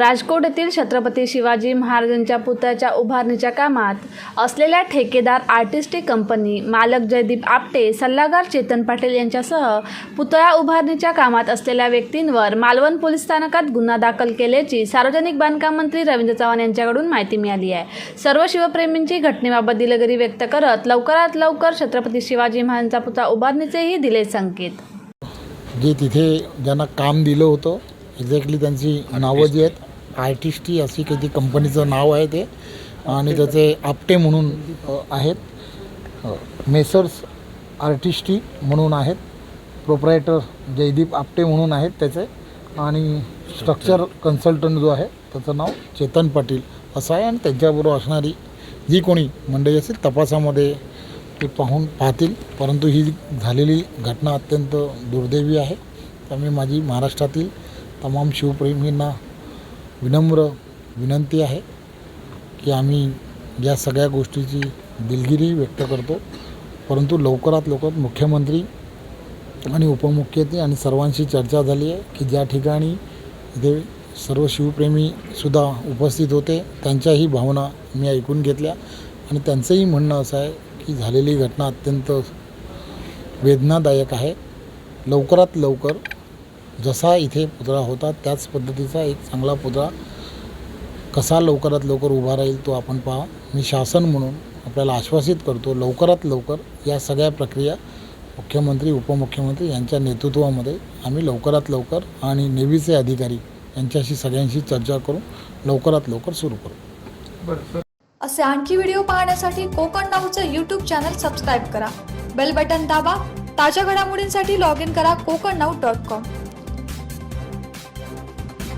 राजकोट येथील छत्रपती शिवाजी महाराजांच्या पुतळ्याच्या उभारणीच्या कामात असलेल्या ठेकेदार आर्टिस्टिक कंपनी मालक जयदीप आपटे सल्लागार चेतन पाटील यांच्यासह पुतळा उभारणीच्या कामात असलेल्या व्यक्तींवर मालवण पोलीस स्थानकात गुन्हा दाखल केल्याची सार्वजनिक बांधकाम मंत्री रवींद्र चव्हाण यांच्याकडून माहिती मिळाली आहे. सर्व शिवप्रेमींची घटनेबाबत दिलगिरी व्यक्त करत लवकरात लवकर छत्रपती शिवाजी महाराजांचा पुतळा उभारणीचेही दिले संकेत. जे तिथे ज्यांना काम दिलं होतं एक्झॅक्टली त्यांची नावं जी आहेत आर्टिस्टी अशी काही कंपनीचं नाव आहे ते आणि त्याचे आपटे म्हणून आहेत. हो. मेसर्स आर्टिस्टी म्हणून आहेत. प्रोप्रायटर जयदीप आपटे म्हणून आहेत त्याचे. आणि स्ट्रक्चर कन्सल्टंट जो आहे त्याचं नाव चेतन पाटील असं आहे. आणि त्यांच्याबरोबर असणारी जी कोणी मंडळी असेल तपासामध्ये ते पाहून पाहतील. परंतु ही झालेली घटना अत्यंत दुर्दैवी आहे. त्यामुळे माझी महाराष्ट्रातील तमाम शिवप्रेमींना विनम्र विनंती आहे की आम्ही या सगळ्या गोष्टीची दिलगिरी व्यक्त करतो. परंतु लवकरात लवकर मुख्यमंत्री आणि उपमुख्यमंत्री आणि सर्वांशी चर्चा झाली आहे की ज्या ठिकाणी इथे सर्व शिवप्रेमीसुद्धा उपस्थित होते त्यांच्याही भावना मी ऐकून घेतल्या. आणि त्यांचंही म्हणणं असं आहे की झालेली घटना अत्यंत वेदनादायक आहे. लवकरात लवकर जसा इथे पुतळा होता त्याच पद्धतीचा एक चांगला पुतळा कसा लवकरात लवकर उभा राहील तो आपण पहा. मी शासन म्हणून आपल्याला आश्वासित करतो लवकरात लवकर या सगळ्या प्रक्रिया मुख्यमंत्री उपमुख्यमंत्री यांच्या नेतृत्वामध्ये आम्ही लवकरात लवकर आणि नेव्हीचे अधिकारी यांच्याशी सगळ्यांशी चर्चा करून लवकरात लवकर सुरू करू. असे आणखी व्हिडिओ पाहण्यासाठी कोकण नाऊचं यूट्यूब चॅनल सबस्क्राईब करा. बेल बटन दाबा. ताज्या घडामोडींसाठी लॉग इन करा कोकण नाऊ डॉट कॉम